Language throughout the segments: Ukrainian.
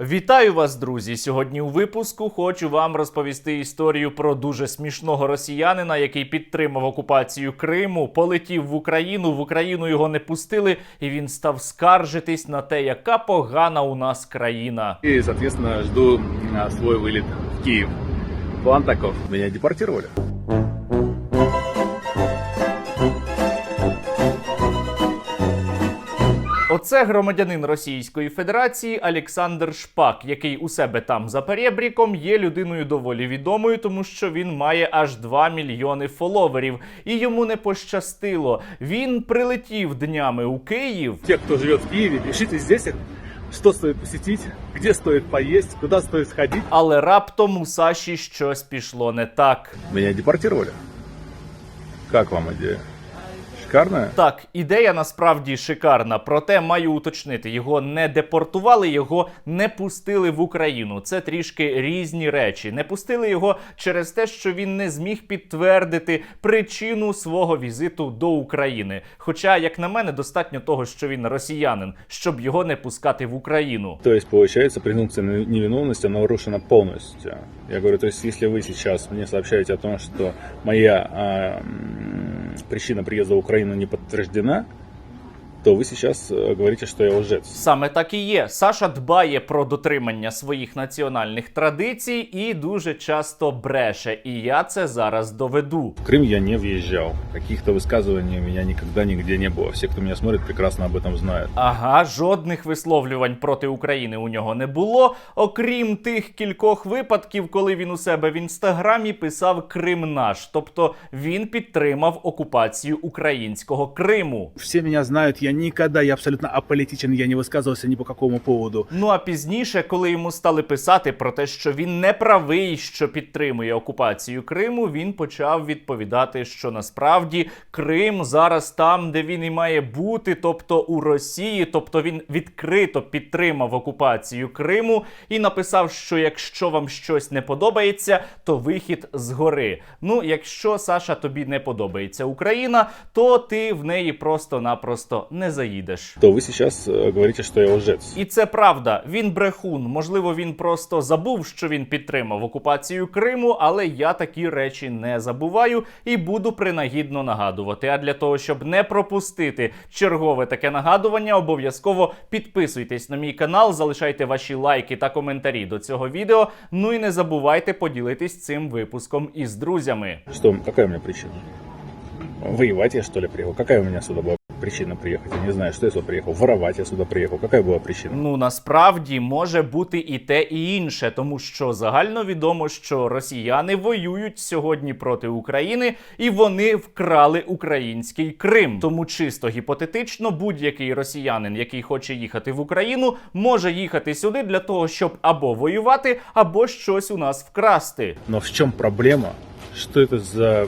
Вітаю вас, друзі! Сьогодні у випуску хочу вам розповісти історію про дуже смішного росіянина, який підтримав окупацію Криму, полетів в Україну. В Україну його не пустили, і він став скаржитись на те, яка погана у нас країна. И, соответственно, жду а, свой вылет в Киев. План таков. Меня депортировали. Оце громадянин Російської Федерації Олександр Шпак, який у себе там за перебріком є людиною доволі відомою, тому що він має аж 2 мільйони фоловерів, і йому не пощастило. Він прилетів днями у Київ. Те, кто живет в Киеве, пишите здесь, что стоит посетить, где стоит поесть, куда стоит сходить. Але раптом у Саші щось пішло не так. Меня депортировали. Как вам идея? Шикарная? Так, ідея насправді шикарна, проте маю уточнити, його не депортували, його не пустили в Україну. Це трішки різні речі. Не пустили його через те, що він не зміг підтвердити причину свого візиту до України. Хоча, як на мене, достатньо того, що він росіянин, щоб його не пускати в Україну. То есть, получается, презумпция не- невиновности она нарушена полностью. Я говорю, то есть, если вы сейчас мне сообщаете о том, что моя м, причина приезда в Украину не подтверждена, то вы сейчас э, говорите, что я лжец. Саме так і є. Саша дбає про дотримання своїх національних традицій і дуже часто бреше. І я це зараз доведу. В Крым я не въезжал. Каких-то высказываний у меня никогда нигде не было. Все, кто меня смотрит, прекрасно об этом знают. Ага, жодних висловлювань проти України у нього не було, окрім тих кількох випадків, коли він у себе в інстаграмі писав Крим наш, тобто він підтримав окупацію українського Криму. Все меня знают, я никогда, я абсолютно аполитичен, я не высказывался ни по какому поводу. Ну а пізніше, коли йому стали писати про те, що він не правий, що підтримує окупацію Криму, він почав відповідати, що насправді Крим зараз там, де він і має бути, тобто у Росії, тобто він відкрито підтримав окупацію Криму і написав, що якщо вам щось не подобається, то вихід згори. Ну, якщо Саша тобі не подобається Україна, то ти в неї просто-напросто не заїдеш. То вы сейчас э, говорите, что я лжец. І це правда. Він брехун. Можливо, він просто забув, що він підтримав окупацію Криму, але я такі речі не забуваю і буду принагідно нагадувати. А для того, щоб не пропустити чергове таке нагадування, обов'язково підписуйтесь на мій канал, залишайте ваші лайки та коментарі до цього відео. Ну і не забувайте поділитись цим випуском із друзями. Что, какая у меня причина? Воевать я что ли приехал? Какая у меня сюда была причина приехать? Я не знаю, что я сюда приехал. Воровать я сюда приехал. Какая была причина? Ну насправді може бути і те, і інше, тому що загально відомо, що росіяни воюють сьогодні проти України і вони вкрали український Крим. Тому чисто гіпотетично, будь-який росіянин, який хоче їхати в Україну, може їхати сюди для того, щоб або воювати, або щось у нас вкрасти. Но в чем проблема? Что это за...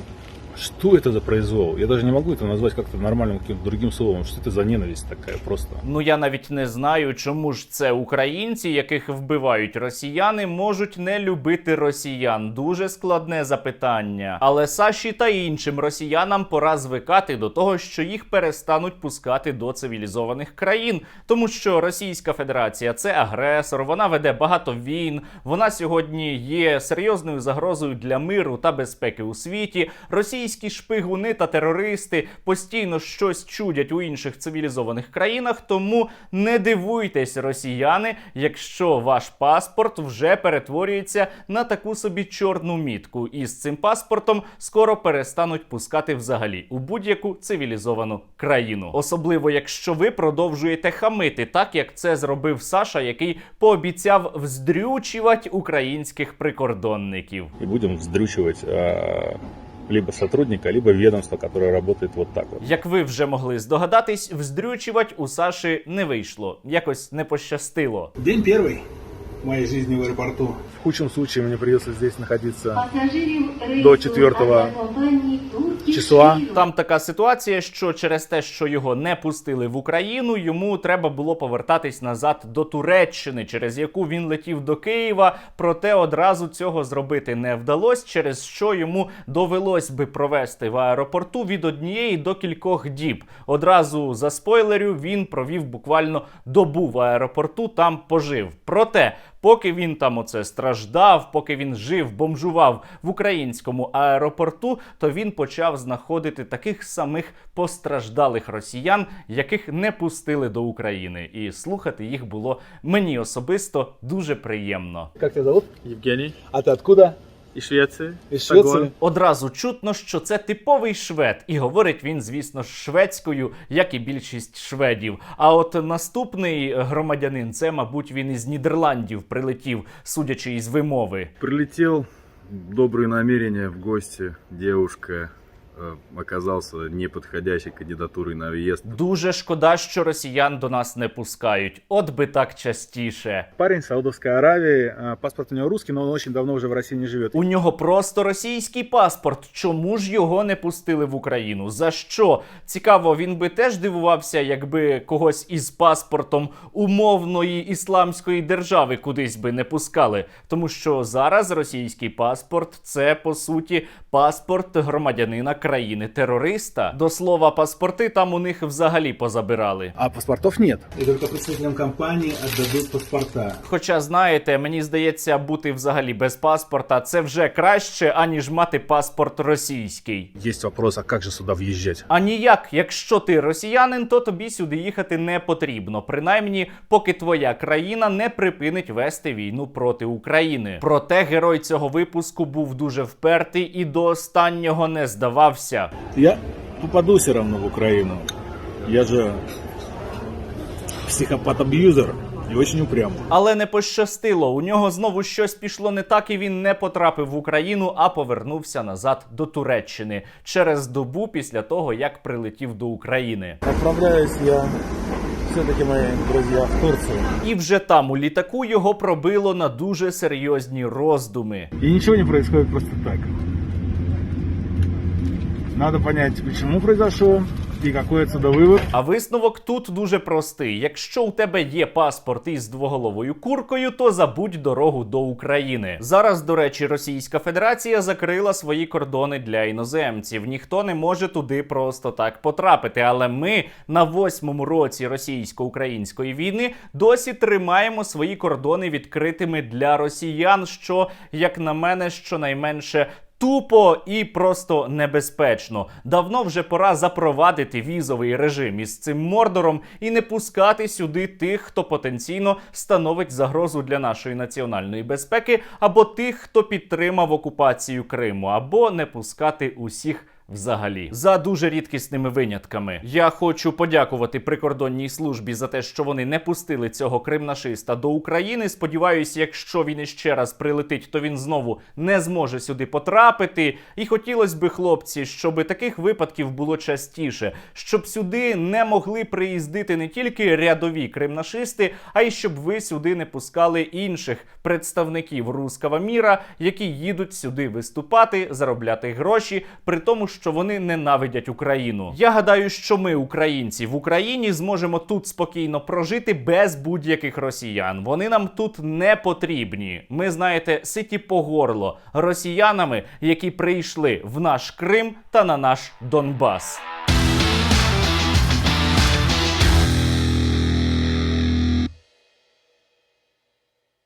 Что это за произвол? Я даже не могу это назвать как-то нормальным каким-то другим словом. Что это за ненависть такая просто? Ну я навіть не знаю, чому ж це українці, яких вбивають росіяни, можуть не любити росіян. Дуже складне запитання. Але Саші та іншим росіянам пора звикати до того, що їх перестануть пускати до цивілізованих країн, тому що Російська Федерація це агресор, вона веде багато війн. Вона сьогодні є серйозною загрозою для миру та безпеки у світі. Російські шпигуни та терористи постійно щось чудять у інших цивілізованих країнах. Тому не дивуйтесь, росіяни, якщо ваш паспорт вже перетворюється на таку собі чорну мітку, і з цим паспортом скоро перестануть пускати взагалі у будь-яку цивілізовану країну. Особливо, якщо ви продовжуєте хамити, так як це зробив Саша, який пообіцяв вздрючувати українських прикордонників. И будем вздрючивать а, либо сотрудника, либо ведомства, которое работает вот так вот. Як ви вже могли здогадатись, вздрючувати у Саші не вийшло, якось не пощастило. День первый моей жизни в аэропорту. В худшем случае мне придется здесь находиться До рейсу четвертого авіакомпанії Турція числа. Там така ситуація, що через те, що його не пустили в Україну, йому треба було повертатись назад до Туреччини, через яку він летів до Києва. Проте одразу цього зробити не вдалося, через що йому довелось би провести в аеропорту від однієї до кількох діб. Одразу за спойлерю він провів буквально добу в аеропорту, там пожив. Проте, поки він там оце страждав, поки він жив, бомжував в українському аеропорту, то він почав знаходити таких самих постраждалих росіян, яких не пустили до України. І слухати їх було мені особисто дуже приємно. Як тебе зовут? Євгеній. А ти откуда? Из Швеції. І Швеції. Одразу чутно, що це типовий швед, і говорить він, звісно, шведською, як і більшість шведів. А от наступний громадянин, це, мабуть, він із Нідерландів прилетів, судячи із вимови. Прилетів добрі намірення в гості, девушка э, оказался неподходящей кандидатурой на въезд. Дуже шкода, що росіян до нас не пускають. От би так частіше. Парень с Саудовской Аравии, паспорт у него русский, но он очень давно уже в России не живет. У нього просто російський паспорт. Чому ж його не пустили в Україну? За що? Цікаво, він би теж дивувався, якби когось із паспортом умовної ісламської держави кудись би не пускали. Тому що зараз російський паспорт це по суті паспорт громадянина країни-терориста. До слова, паспорти там у них взагалі позабирали. А паспортов нет. И только представителям компании отдадут паспорта. Хоча, знаєте, мені здається, бути взагалі без паспорта це вже краще, аніж мати паспорт російський. Есть вопрос, а как же сюда въезжать? А ніяк, якщо ти росіянин, то тобі сюди їхати не потрібно, принаймні, поки твоя країна не припинить вести війну проти України. Проте герой цього випуску був дуже впертий і до останнього не здавався. Я попаду все равно в Украину. Я же психопат-абьюзер и очень упрямый. Але не пощастило. У нього знову щось пішло не так, і він не потрапив в Україну, а повернувся назад до Туреччини через добу після того, як прилетів до України. Отправляюсь я все-таки, мои друзья, в Турцию. І вже там у літаку його пробило на дуже серйозні роздуми. И ничего не происходит просто так. Надо понять, почему произошло и какой отсюда вывод. А висновок тут дуже простий: якщо у тебе є паспорт із двоголовою куркою, то забудь дорогу до України. Зараз, до речі, Російська Федерація закрила свої кордони для іноземців. Ніхто не може туди просто так потрапити. Але ми на восьмому році російсько-української війни досі тримаємо свої кордони відкритими для росіян, що, як на мене, щонайменше Тупо і просто небезпечно. Давно вже пора запровадити візовий режим із цим мордором і не пускати сюди тих, хто потенційно становить загрозу для нашої національної безпеки, або тих, хто підтримав окупацію Криму, або не пускати усіх. Взагалі, за дуже рідкісними винятками, я хочу подякувати прикордонній службі за те, що вони не пустили цього кримнашиста до України. Сподіваюсь, якщо він іще раз прилетить, то він знову не зможе сюди потрапити. І хотілося би, хлопці, щоб таких випадків було частіше, щоб сюди не могли приїздити не тільки рядові кримнашисти, а й щоб ви сюди не пускали інших представників руского міра, які їдуть сюди виступати, заробляти гроші, при тому, що вони ненавидять Україну. Я гадаю, що ми, українці, в Україні зможемо тут спокійно прожити без будь-яких росіян. Вони нам тут не потрібні. Ми, знаєте, ситі по горло росіянами, які прийшли в наш Крим та на наш Донбас.